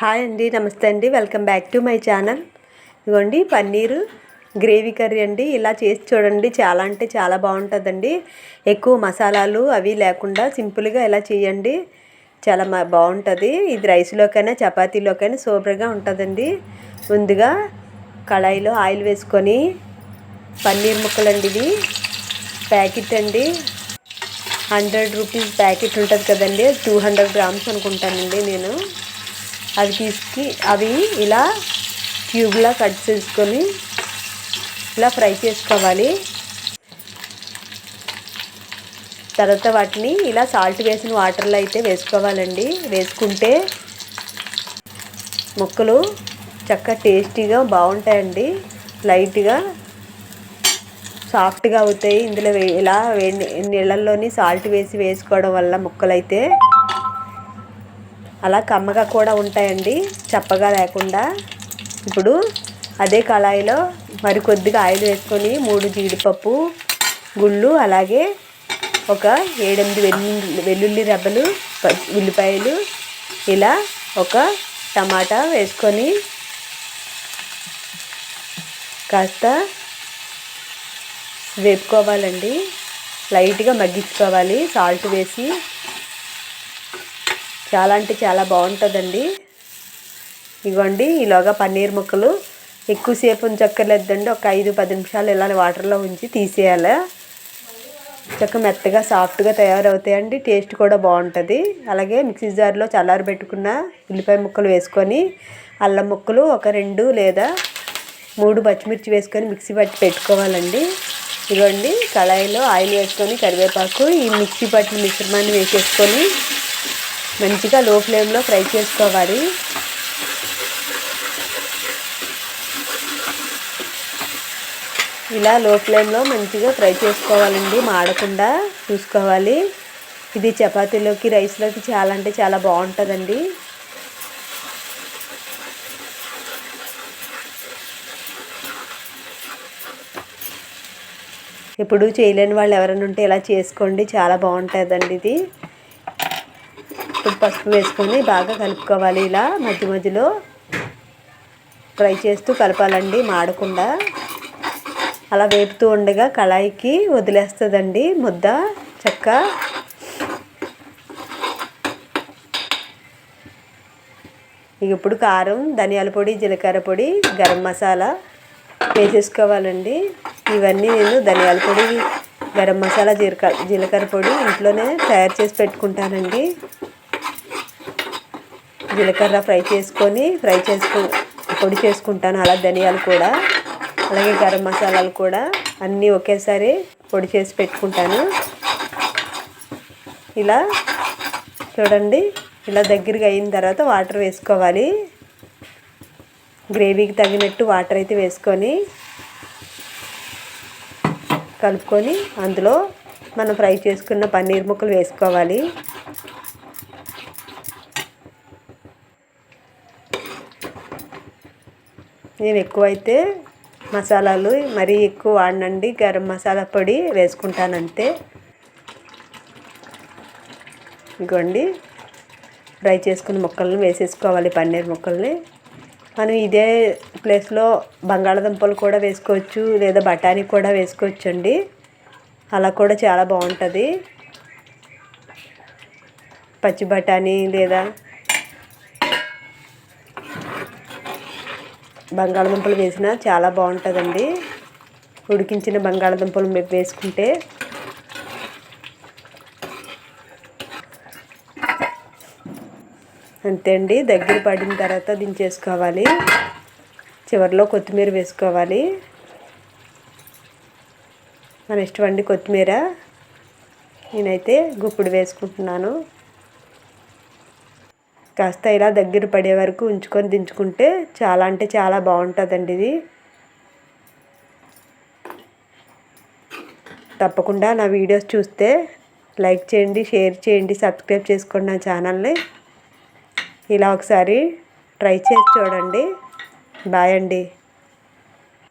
Hi అండి నమస్తే అండి. Welcome back to my channel. ఇదిగోండి పన్నీరు గ్రేవీ కర్రీ అండి. ఇలా చేసి చూడండి చాలా అంటే చాలా బాగుంటుందండి. ఎక్కువ మసాలాలు అవి లేకుండా సింపుల్గా ఇలా చేయండి. చాలా బాగుంటుంది. ఇది రైస్లోకైనా చపాతీలోకైనా సూపర్గా ఉంటుందండి. ముందుగా కళాయిలో ఆయిల్ వేసుకొని పన్నీర్ ముక్కలండి ఇది ప్యాకెట్ అండి. హండ్రెడ్ రూపీస్ ప్యాకెట్ ఉంటుంది కదండి. టూ హండ్రెడ్ గ్రామ్స్ అనుకుంటానండి నేను. అవి తీసుకు అవి ఇలా క్యూబ్లా కట్ చేసుకొని ఇలా ఫ్రై చేసుకోవాలి. తర్వాత వాటిని ఇలా సాల్ట్ వేసిన వాటర్లో అయితే వేసుకోవాలండి. వేసుకుంటే ముక్కలు చక్కగా టేస్టీగా బాగుంటాయండి. లైట్గా సాఫ్ట్గా అవుతాయి. ఇందులో ఇలా నీళ్ళల్లోని సాల్ట్ వేసి వేసుకోవడం వల్ల ముక్కలైతే అలా కమ్మగా కూడా ఉంటాయండి చప్పగా లేకుండా. ఇప్పుడు అదే కళాయిలో మరి కొద్దిగా ఆయిల్ వేసుకొని మూడు జీడిపప్పు గుళ్ళు అలాగే ఒక ఏడెనిమిది వెల్లుల్లి వెల్లుల్లి రెబ్బలు ఉల్లిపాయలు ఇలా ఒక టమాటా వేసుకొని కాస్త వేపుకోవాలండి. లైట్గా మగ్గించుకోవాలి. సాల్ట్ వేసి చాలా అంటే చాలా బాగుంటుందండి. ఇవ్వండి ఈలోగా పన్నీర్ ముక్కలు. ఎక్కువసేపు ఉంచక్కర్లేదండి ఒక ఐదు పది నిమిషాలు ఇలా వాటర్లో ఉంచి తీసేయాలి. చక్క మెత్తగా సాఫ్ట్గా తయారవుతాయండి. టేస్ట్ కూడా బాగుంటుంది. అలాగే మిక్సీ జార్లో చల్లారబెట్టుకున్న ఉల్లిపాయ ముక్కలు వేసుకొని అల్లం ముక్కలు ఒక రెండు లేదా మూడు పచ్చిమిర్చి వేసుకొని మిక్సీ పట్టి పెట్టుకోవాలండి. ఇవ్వండి కళాయిలో ఆయిల్ వేసుకొని కరివేపాకు ఈ మిక్సీ పట్టిన మిశ్రమాన్ని వేసేసుకొని మంచిగా లో ఫ్లేమ్లో ఫ్రై చేసుకోవాలి. ఇలా లో ఫ్లేమ్లో మంచిగా ఫ్రై చేసుకోవాలండి మాడకుండా చూసుకోవాలి. ఇది చపాతీలోకి రైస్లోకి చాలా అంటే చాలా బాగుంటుందండి. ఇప్పుడు చేయలేని వాళ్ళు ఎవరైనా ఉంటే ఇలా చేసుకోండి చాలా బాగుంటుందండి ఇది. పసుపు వేసుకొని బాగా కలుపుకోవాలి. ఇలా మధ్య మధ్యలో ఫ్రై చేస్తూ కలపాలండి మాడకుండా. అలా వేపుతూ ఉండగా కళాయికి వదిలేస్తుందండి ముద్ద చెక్క. ఇప్పుడు కారం ధనియాల పొడి జీలకర్ర పొడి గరం మసాలా వేసేసుకోవాలండి. ఇవన్నీ నేను ధనియాల పొడి గరం మసాలా జీలకర్ర జీలకర్ర పొడి ఇంట్లోనే తయారు చేసి పెట్టుకుంటానండి. జీలకర్ర ఫ్రై చేసుకొని ఫ్రై చేసుకు పొడి చేసుకుంటాను అలా ధనియాలు కూడా అలాగే గరం మసాలాలు కూడా అన్నీ ఒకేసారి పొడి చేసి పెట్టుకుంటాను. ఇలా చూడండి ఇలా దగ్గరగా అయిన తర్వాత వాటర్ వేసుకోవాలి. గ్రేవీకి తగినట్టు వాటర్ అయితే వేసుకొని కలుపుకొని అందులో మనం ఫ్రై చేసుకున్న పన్నీర్ ముక్కలు వేసుకోవాలి. నేను ఎక్కువైతే మసాలాలు మరీ ఎక్కువ వాడినండి గరం మసాలా పొడి వేసుకుంటాను అంతే ఇగోండి ఫ్రై చేసుకున్న ముక్కలను వేసేసుకోవాలి పన్నీర్ ముక్కల్ని. మనం ఇదే ప్లేస్లో బంగాళదుంపలు కూడా వేసుకోవచ్చు లేదా బఠానీ కూడా వేసుకోవచ్చు అండి అలా కూడా చాలా బాగుంటుంది. పచ్చి బఠానీ లేదా బంగాళదుంపలు వేసినా చాలా బాగుంటుందండి. ఉడికించిన బంగాళదుంపలు వేసుకుంటే. అంతే అండి. దగ్గర పడిన తర్వాత దించేసుకోవాలి. చివరిలో కొత్తిమీర వేసుకోవాలి. మన ఇష్టం అండి కొత్తిమీర. నేనైతే గుప్పుడు వేసుకుంటున్నాను. కాస్త ఇలా దగ్గర పడే వరకు ఉంచుకొని దించుకుంటే చాలా అంటే చాలా బాగుంటుందండి ఇది. తప్పకుండా నా వీడియోస్ చూస్తే లైక్ చేయండి షేర్ చేయండి సబ్స్క్రైబ్ చేసుకోండి నా ఛానల్ని. ఇలా ఒకసారి ట్రై చేసి చూడండి. బాయ్ అండి.